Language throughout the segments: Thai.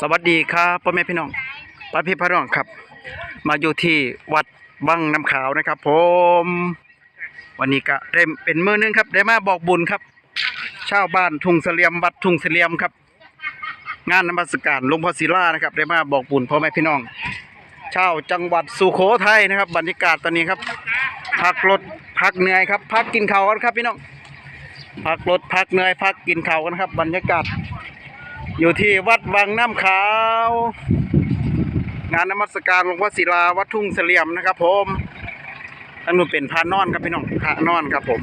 สวัสดีครับพ่อแม่พี่น้องป้าพี่พี่น้องครับ มาอยู่ที่วัดบังน้ำขาวนะครับ ผม วันนี้ก็ได้เป็นมือหนึงครับ ได้มาบอกบุญครับชาวบ้านทุ่งเสลียมวัดทุ่งเสลียมครับ งานนมัสการหลวงพ่อศิลานะครับ ได้มาบอกบุญพ่อแม่พี่น้องชาวจังหวัดสุโขทัยนะครับ บรรยากาศตอนนี้ครับพักรถพักเหนื่อยครับ พักกินข้าวกันครับพี่น้องพักรถพักเหนื่อยพักกินข้าวกันครับ บรรยากาศ อยู่ที่วัดวังน้ำขาว งานนมัสการหลวงพ่อศิลาวัดทุ่งเสลี่ยมนะครับ ผมทั้งนู้นเป็นพระนอนครับพี่น้องพระนอนครับ ผม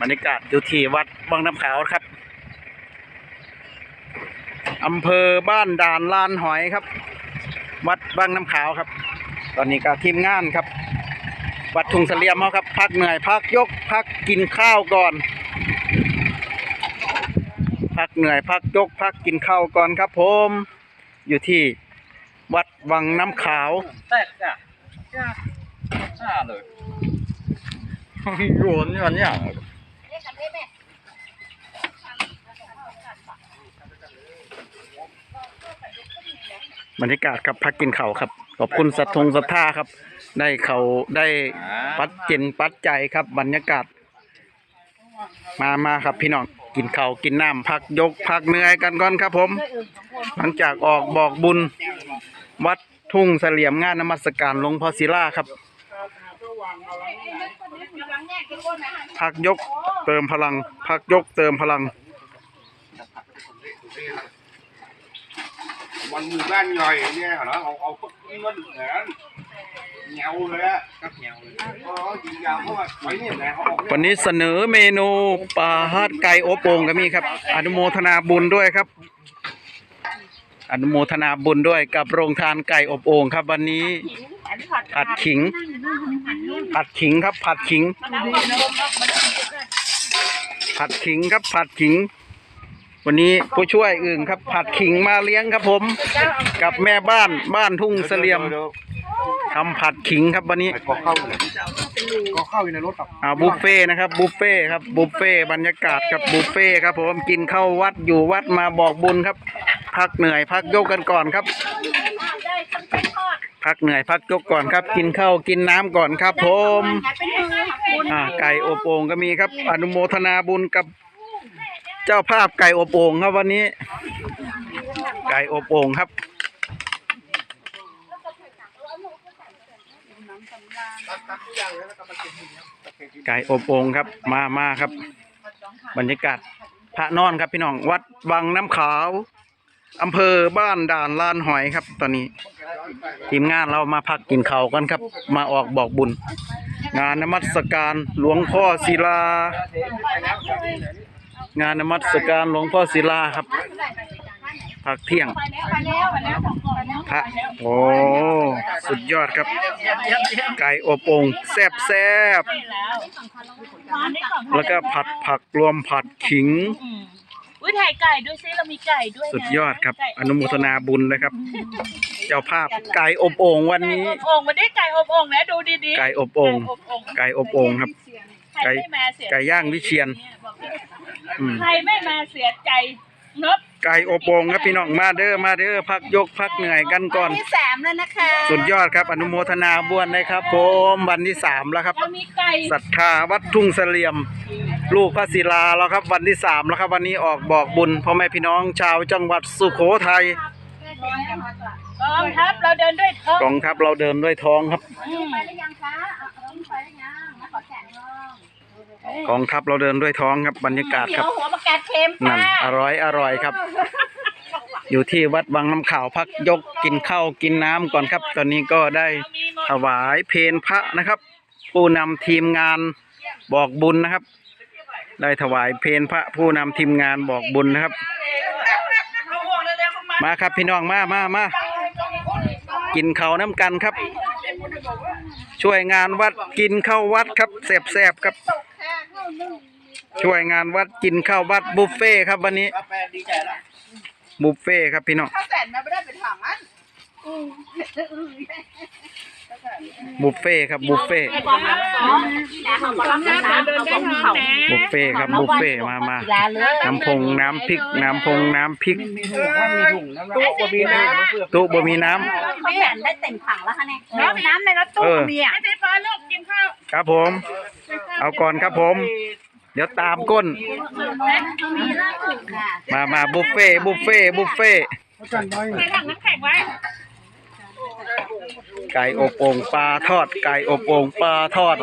บรรยากาศอยู่ที่วัดวังน้ำขาวครับอำเภอบ้านด่านลานหอยครับ วัดวังน้ำขาวครับ ตอนนี้ก็ทีมงานครับ วัดทุ่งเสลี่ยมเขาครับ พักเหนื่อยพักยกพักกินข้าวก่อน พักเหนื่อยพักยกพักกินข้าวก่อนครับผม อยู่ที่วัดวังน้ำขาวแตกจ้ะจ้ะจ้าเลยโยนอย่างเนี้ยบรรยากาศครับพักกินข้าวครับ ขอบคุณสัตว์ทงสัทธาครับ ได้เขาได้ปัดเจนปัดใจครับบรรยากาศ มามาครับพี่น้อง กินข้าวกินน้ำพักยกพักเหนื่อยกันก่อนครับผม หลังจากออกบอกบุญ วัดทุ่งเสลี่ยมงานนมัสการหลวงพ่อศิลาครับ พักยกเติมพลัง พักยกเติมพลัง มันมีบ้านย่อยเนี่ยเหรอเอาเอาพวกนี้มันเหมือน เงาเลยอะครับเงาเลยอ๋อจริงยาวเพราะว่าไว้เนี่ยนะเขาบอกวันนี้เสนอเมนูปลาฮัดไก่อบโอ่งก็มีครับ อนุโมทนาบุญด้วยครับ อนุโมทนาบุญด้วยกับโรงทานไก่อบโอ่งครับ วันนี้ ผัดขิง ผัดขิงครับ ผัดขิง ผัดขิงครับ ผัดขิง วันนี้ผู้ช่วยอื่นครับ ผัดขิงมาเลี้ยงครับผม กับแม่บ้านบ้านทุ่งเสลี่ยม ทำผัดขิงครับวันนี้ก็เข้าเลยก็เข้าอยู่ในรถครับอ่าบุฟเฟ่ต์นะครับบุฟเฟ่ต์ครับบุฟเฟ่ต์บรรยากาศครับบุฟเฟ่ต์ครับผมกินเข้าวัดอยู่วัดมาบอกบุญครับ พักเหนื่อยพักยกกันก่อนครับ พักเหนื่อยพักยกก่อนครับ กินข้าวกินน้ำก่อนครับผมอ่าไก่อบโอ่งก็มีครับ อนุโมทนาบุญกับเจ้าภาพไก่อบโอ่งครับวันนี้ ไก่อบโอ่งครับ ไก่อบโอ่งครับ มามาครับ บรรยากาศพระนอนครับพี่น้อง วัดวังน้ำขาวอำเภอบ้านด่านลานหอยครับ ตอนนี้ ทีมงานเรามาพักกินข้าวกันครับ มาออกบอกบุญ งานนมัสการหลวงพ่อศิลา งานนมัสการหลวงพ่อศิลาครับ พักเที่ยงพระโอ้สุดยอดครับ ไก่อบโอ่งแซ่บแซบๆแล้วก็ผัดผักรวมผัดขิงอุ้ยถ่ายไก่ด้วยซิเรามีไก่ด้วยนะสุดยอดครับไก่อนุโมทนาบุญนะครับ เจ้าภาพไก่อบโอ่งวันนี้ไก่อบโอ่งมันได้ไก่อบโอ่งนะดูดีๆไก่อบโอ่งไก่อบโอ่งไก่อบโอ่งครับใครไม่มาเสียไก่ย่างวิเชียรอืมใครไม่มาเสียใจ เนบไก่อบโอ่งครับพี่น้องมาเด้อมาเด้อพักยกพักเหนื่อยกันก่อน ที่สามแล้วนะคะสุดยอดครับอนุโมทนาบุญนะครับผมวันที่สามแล้วครับเรามีไก่ศรัทธาวัดทุ่งเสลี่ยม ลูกพระศิลาแล้วครับวันที่สามแล้วครับ วันนี้ออกบอกบุญพ่อแม่พี่น้องชาวจังหวัดสุโขทัยกองทัพเราเดินด้วยท้องกองทัพเราเดินด้วยท้องครับ อืม กองทัพเราเดินด้วยท้องครับบรรยากาศเหนีคยรับวหัวปลากาดเค็มนั่นค่ะอร่อยอร่อยครับ อยู่ที่วัดวังน้ำขาวพักยกกินข้าวกินน้ำก่อนครับ ตอนนี้ก็ได้ถวายเพลพระนะครับ ผู้นำทีมงานบอกบุญนะครับ ได้ถวายเพลพระผู้นำทีมงานบอกบุญนะครับ มาครับพี่น้องมามามากินข้าวน้ำกันครับ ช่วยงานวัดกินข้าววัดครับแสบๆครับ ช่วยงานวัดกินข้าววัดบุฟเฟ่ต์ครับวันนี้แฟนดีใจละบุฟเฟ่ต์ครับพี่น้องข้าวแสนมาไม่ได้ไปถามอันอืมบุฟเฟ่ครับบุฟเฟ่กองทัพสองกองทัพเดินด้วยท้องนะบุฟเฟ่ครับบุฟเฟ่มามาน้ำพงน้ำพริก น้ำพงน้ำพริกมีถุงว่ามีถุงน้ำตู้ก็มีน้ำตู้บ่มีน้เขาแบ่งได้เต็มถังแล้วค่ะเนี่ยน้ำน้ำในรถำตู้เออมีอะไม่ใช่ฟ้าลูกกินข้าวครับผม เอาก่อนครับผม เดี๋ยวตามก้นมีล่าสุดค่ะมามาบุฟเฟ่บุฟเฟ่บุฟเฟ่ใส่ถังน้ำแข็งไว้ไก่อบโอ่งปลาทอด ไก่อบโอ่งปลาทอด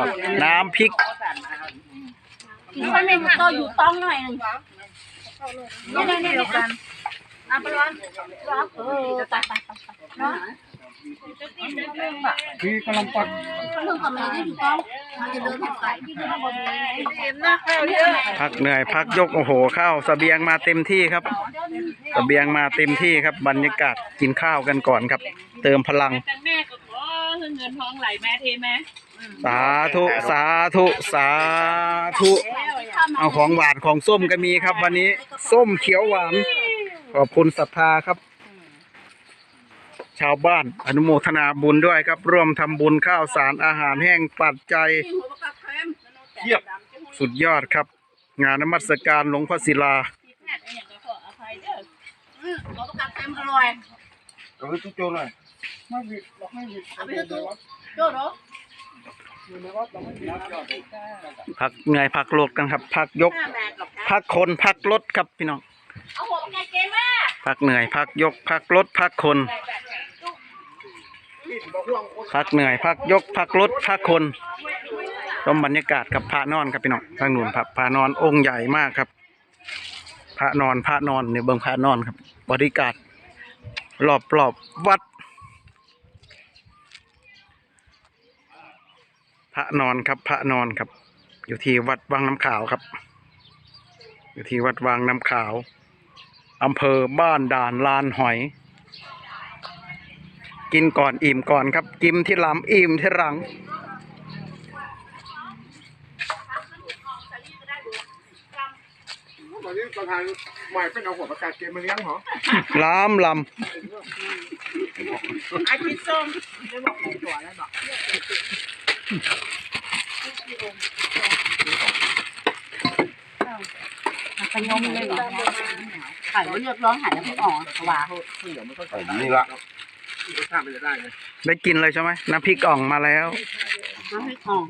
น้ำพริกกินข้าวเมนูโตอยู่ต้องหน่อยหนึงเนี่ยเนี่ยเนี่ยกันเอาไปร้อนร้อนเออไปไปไปเนาะ พี่กำลังปัดเรื่องกับแม่ที่อยู่ต้องมันจะเดินไปที่นี่บนนี้เต็มนข้าวเยอะพักเหนื่อยพักยกโอ้โหข้าวสเสบียงมาเต็มที่ครับสเสบียงมาเต็มที่ครับ บรรยากาศกินข้าวกันก่อนครับ เติมพลังจังแม่ก็ขอเงินทองไหลแม่เทแม่สาธุสาธุสาธุเอาของหวานของส้มก็มีครับ วันนี้ส้มเขียวหวานขอบคุณศรัทธาครับ ชาวบ้าน อนุโมทนาบุญด้วยครับ ร่วมทำบุญข้าวสารอาหารแห้งปัจจัย เยียบสุดยอดครับ งานนมัสการหลวงพ่อศิลาอย่างก็ขออภัยเด้อหมูประกาศเต็มอร่อย เอาไปตุ๊กโจหน่อยไม่ผิดเราไม่ผิดเอาไปตู้โจ้เนาะอยู่ในวัดเราไม่ผิดพักเหนื่อยพักรถกันครับ พักยก ห้าแบกกับพักคนพักรถครับพี่น้อง เอาหัวประกาศเกมมาพักเหนื่อยพักยก พักรถพักคน พักเหนื่อย พักยกพักรถพักคนชมบรรยากาศกับพระนอนครับพี่น้องทางหนุนพระพระนอนองค์ใหญ่มากครับ พระนอนพระนอนเนี่ยเบิ่งพระนอนครับ บริการรอบรอบวัด พระนอนครับพระนอนครับ อยู่ที่วัดวังน้ำขาวครับ อยู่ที่วัดวังน้ำขาวอำเภอบ้านด่านลานหอย กินก่อนอิ่มก่อนครับ กินที่หลำอิ่มที่หลัง ตอนนี้ประธานใหม่เป็นเอาหัวประกาศเกมมาเลี้ยงเหรอล้ำลอาทิตย์ส้มขยมเลยเหรอขายเลือกร้องหายแล้วไม่ออกสว่า นี่ละำได้กินเลยใช่ไหมน้ำพริกอ่องมาแล้ว น้ำพริกอ่อง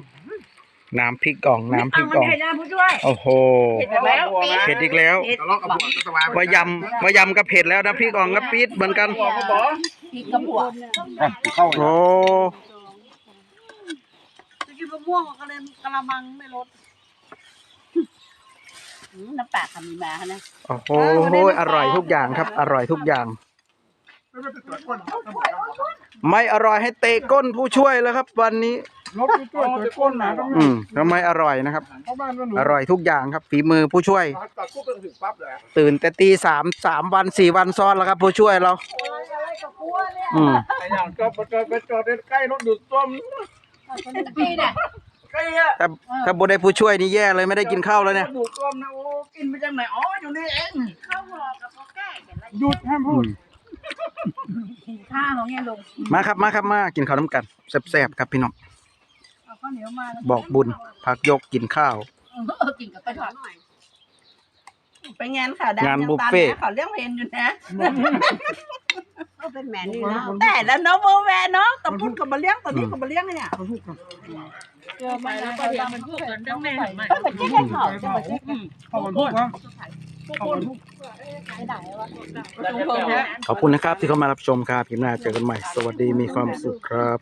น้ำพริกอ่องน้ำพริกอ่องเผ็ดนะผู้ช่วยโอ้โหแล้วเผ็ดอีกแล้วทะเลาะกับหัวก็สบายว่ายำว่ายำก็เผ็ดแล้วน้ำพริกอ่องก็ปี๊ดเหมือนกันพริกกระปุกเข้าโอ้จะกินมะม่วงก็เลยกระมังไม่ลดน้ำปลาทำมีมานะโอ้โหอร่อยทุกอย่างครับ อร่อยทุกอย่าง ไม่อร่อยให้เตะก้นผู้ช่วยแล้วครับ วันนี้รถไปตัวตัวก้นหนาก็อืมทำไมอร่อยนะครับ เข้าบ้านก็หนูอร่อยทุกอย่างครับฝีมือผู้ช่วย ตัดปุ๊บก็ถึงปั๊บเลยตื่นแต่ตีสามสามวันสี่วันซ้อนแล้วครับ ผู้ช่วยเราอืมไอ้อย่างก็ไปจอดไปจอดใกล้รถดูดต้มปีเนี่ย ใกล้อะถ้าถ้าบุได้ผู้ช่วยนี่แย่เลยไม่ได้กินข้าวแล้วเนี่ย ดูดต้มนะโอ้กินไปจากไหนอ๋ออยู่นี่เองข้าวห่อกับข้าวแก่กันไรหยุดห้ามพูด ข้าวของเนี่ยลงมาครับมาครับมากินข้าวน้ำกันแซ่บๆครับพี่น้องเอาข้าวเหนียวมาบอกบุญพักยกกินข้าวกินกับไปทอดหน่อยไปงานข่าวดังานบุฟเฟ่ต์ขอเรื่องเพลนอยู่นะก็เป็นแมนนี่นะแต่แล้วเนาะโบแวร์เนาะตะพุ่นกับมาเลี้ยงตอนนี้กับมาเลี้ยงเนี่ยเจอมาแล้วก็เดี๋ยวมันพูดกันเรื่องแม่ใหม่ต้องเป็นเจ๊แค่ ขอจะมาเจ๊เข้ามาพูดนะเข้ามาพูด ขอบคุณนะครับที่เข้ามารับชมครับคลิปหน้าเจอกันใหม่ สวัสดีมีความสุขครับ